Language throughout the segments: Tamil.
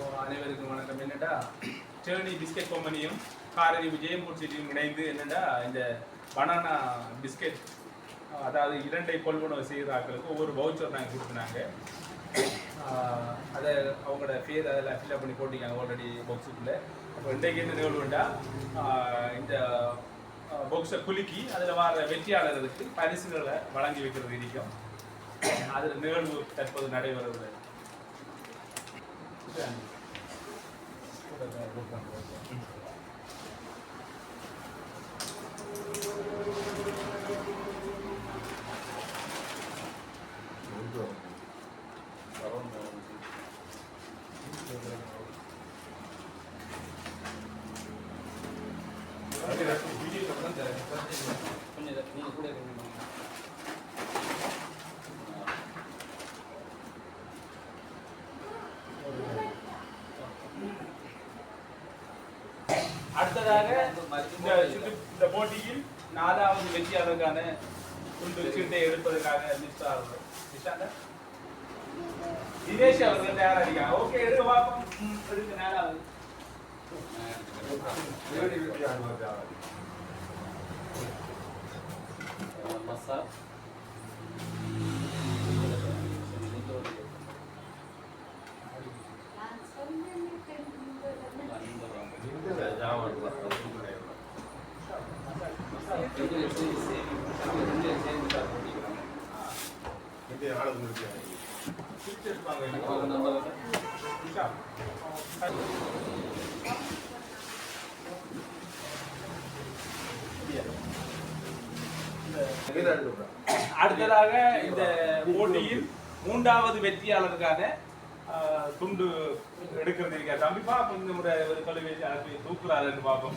அனைவருக்கும் வணக்கம். என்னடா? டேர்னி பிஸ்கெட் கம்பெனியும் காரணி விஜயம்பூர் சிட்டியும் இணைந்து என்னடா இந்த பனானா பிஸ்கெட் அதாவது இரண்டை கொள்வனவு செய்கிறாக்களுக்கு ஒவ்வொரு வவுச்சர் நாங்கள் கொடுத்துனாங்க. அதை அவங்களோட பேர் அதெல்லாம் ஃபில்அப் பண்ணி போட்டிருக்காங்க ஆல்ரெடி பாக்ஸுக்குள்ளே அப்போ இன்றைக்கு என்ன நிகழ்வுண்டா? இந்த பாக்ஸை குலுக்கி அதில் வர வெற்றியாளர்களுக்கு பரிசுகளை வழங்கி வைக்கிறது இருக்கும் அதில் நிகழ்வு தற்போது நடைபெறுவது கொஞ்சம் அடுத்ததாக இந்த சுற்று இந்த போட்டியில் நாலாவது வெற்றியாளருக்கான துண்டு சீட்டை எடுப்பதற்காக லிஸ்ட் அவர்கள். நிஷாந்தா தினேஷ் அவர்கள் தயாரா ஓகே எடுக்க பார்ப்போம். ம், எடுக்க நாலாவது மசா நிஷா. அடுத்ததாக இந்த போட்டியில் மூன்றாவது வெற்றியாளருக்கான துண்டு எடுக்கிறது இருக்கா தம்பி பாப்போம். இந்த முறை ஒரு தொலைபேசி தூக்குறாருன்னு பார்ப்போம்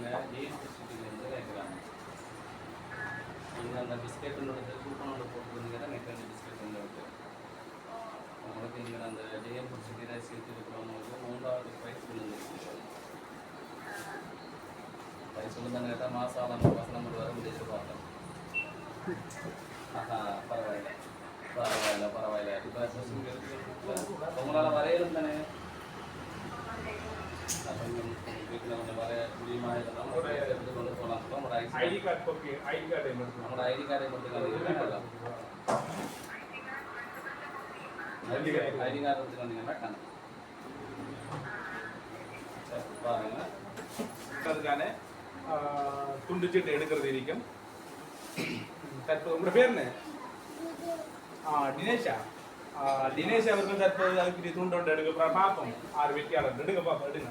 நாங்கள் ஜிஎஸ்டி சிட்டிலேருந்து கேட்குறாங்க நீங்கள் அந்த பிஸ்கெட்டோட கூப்பனோட போட்டுருந்தீங்க தான் நெட் பிஸ்கெட் வந்து இருக்கு உங்களுக்கு நீங்கள் அந்த ஜெயம் பிடிச்சிட்டு ரைஸ் இருக்கிறவங்களுக்கு மூன்றாவது ப்ரைஸ் விழுந்துருக்கு ப்ரைஸ் விழுந்தாங்க கேட்டால் மாதம் ஆதாம் மாதம் நம்ம வர முடியாது பார்த்தோம் ஆஹா பரவாயில்ல. பரவாயில்ல பரவாயில்ல. இப்போ உங்களால் வரையிலும் தானே? வீட்டில் கொஞ்சம் வர முடியுமா இதெல்லாம் ஒரு எடுத்து கொண்டு போகலாம் உங்களோட ID ID card okay ID card எடுத்துக்கலாம் நம்மளோட ஐடி கார்டை மட்டும் காமிக்கலாம் ஐடி கார்டு ஐடி கார்டு எடுத்து வந்தீங்கன்னா காணும் சரி பாருங்க அதுக்கான ஆஹ், துண்டு சீட்டை எடுக்கிறது இருக்கும் தற்போது உங்களோட பேர் என்ன ஆ, தினேஷா ஆ, தினேஷ் அவர்கள் தற்போது அதுக்கு துண்டு ஒன்று எடுக்க போறா. பார்ப்போம் ஆறு வெற்றியாளர் எடுங்க பார்ப்போம் எடுங்க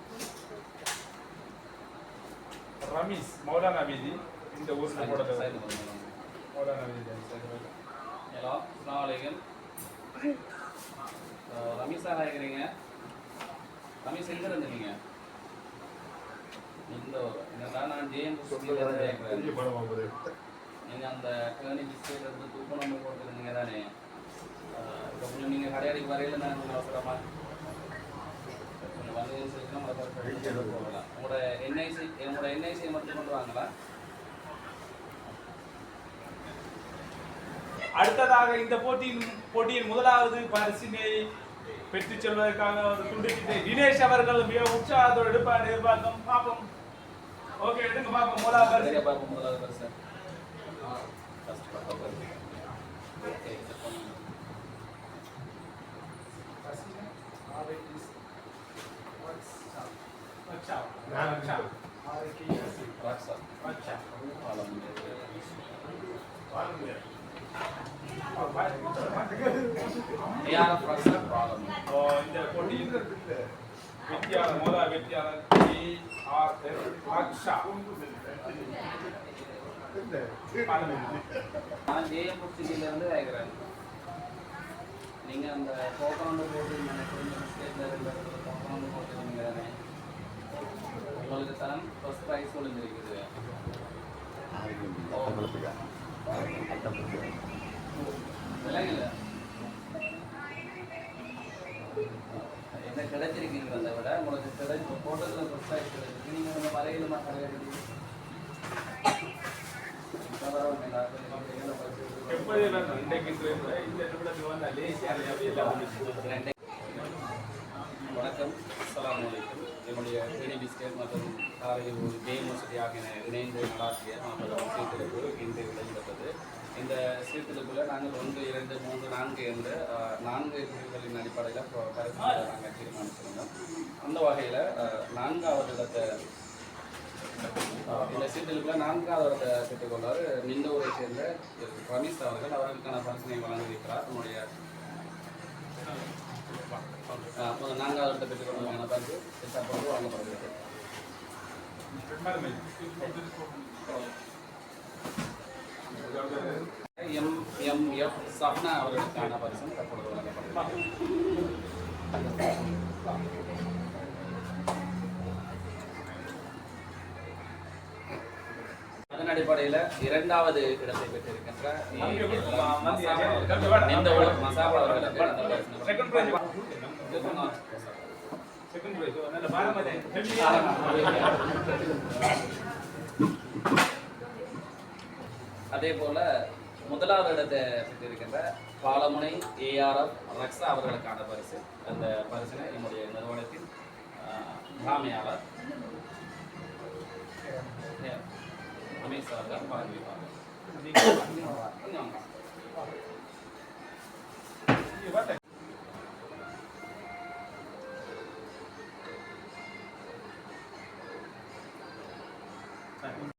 ரமீஸ் மௌலானா வீதி இந்த ஊர்ல போட மௌலானா வீதி ஹலோ அஸ்லாம் வலைக்கம் ரமேஷ் சார் ஆகிறீங்க ரமேஷ் எங்க இருந்தீங்க இந்த நான் ஜேஎம் நீங்கள் அந்த கேர்னி பிஸ்கெட் எடுத்து தூக்கம் நம்ம போட்டுருந்தீங்க தானே? கொஞ்சம் நீங்கள் கடையடிக்கு வரையில நான் கொஞ்சம் அவசரமா கொஞ்சம் சொல்லி போகலாம் உங்களோட என்ஐசி உங்களோட என்ஐசியை மட்டும் கொண்டு அடுத்ததாக இந்த போட்டியின் போட்டியின் முதலாவது பரிசினை பெற்றுச் செல்வதற்காக ஒரு துண்டிக்கிட்டு தினேஷ் அவர்கள் மிக உற்சாகத்தோடு எடுப்பார். எதிர்பார்க்கும் பார்ப்போம். ஓகே எடுங்க பார்ப்போம். முதலாவது பரிசு. பார்ப்போம். முதலாவது பரிசு. ஏஆர்எஃப் ரக்ஸா ப்ராப்ளம் ஓ, இந்த போட்டியில் வெற்றியாளர் மோதா வெற்றியாளர் டி ஆர் எஸ் ரக்ஷா நான் ஜேஎம் சிட்டிலேருந்து கேட்குறேன் நீங்கள் அந்த கோகனந்து போட்டு ஸ்டேட்டில் இருந்த கோகனந்து போட்டு நீங்கள் தானே உங்களுக்கு தான் ஃபர்ஸ்ட் ப்ரைஸ் விழுந்திருக்குது விலங்குல என்ன கிடைச்சிருக்கீங்க அதை விட உங்களுக்கு கிடைச்ச போட்டதில் ஃபர்ஸ்ட் ப்ரைஸ் கிடைச்சிருக்கு நீங்கள் உங்கள் வரையிலுமா கிடையாது எப்போது இன்றைக்கு இந்த நிமிடத்தில் வந்து லேசியாக எல்லாம் வணக்கம். அஸ்ஸலாமு அலைக்கும். என்னுடைய தேனி பிஸ்கெட் மற்றும் காரையூர் ஜே யூனிவர்சிட்டி ஆகிய இணைந்து நடாத்திய மற்றும் சீர்திருப்பு இன்று விளைவிட்டது இந்த சீர்திருப்பில் நாங்கள் ஒன்று இரண்டு மூன்று நான்கு என்று நான்கு பிரிவுகளின் அடிப்படையில் ப- நாங்கள் தீர்மானிச்சிருந்தோம். அந்த வகையில் நான்காவது இடத்தை இந்த சீர்திருப்பில் நான்காவது இடத்தை பெற்றுக்கொண்டார் சேர்ந்த ரமேஷ் அவர்கள். அவர்களுக்கான பரிசனை வழங்கியிருக்கிறார். நம்முடைய அஹ், நான்காவது இடத்தை பெற்றுக்கொண்டதுக்கான பரிசு தற்போது வழங்கப்படுகிறது. எம் எம் எஃப் சப்னா அவர்களுக்கான பரிசு தற்பொழுது வழங்கப்படுகிறது. அடிப்படையில் இரண்டாவது இடத்தை பெற்றிருக்கின்ற அதே போல முதலாவது இடத்தை பெற்றிருக்கின்ற பாலமுனை ஏஆர்எஃப் ரக்ஸா அவர்களுக்கான பரிசு. அந்த பரிசினை என்னுடைய நிறுவனத்தின் မေစာတပါရီပါအမေကပါအညံပါဒီဘတ်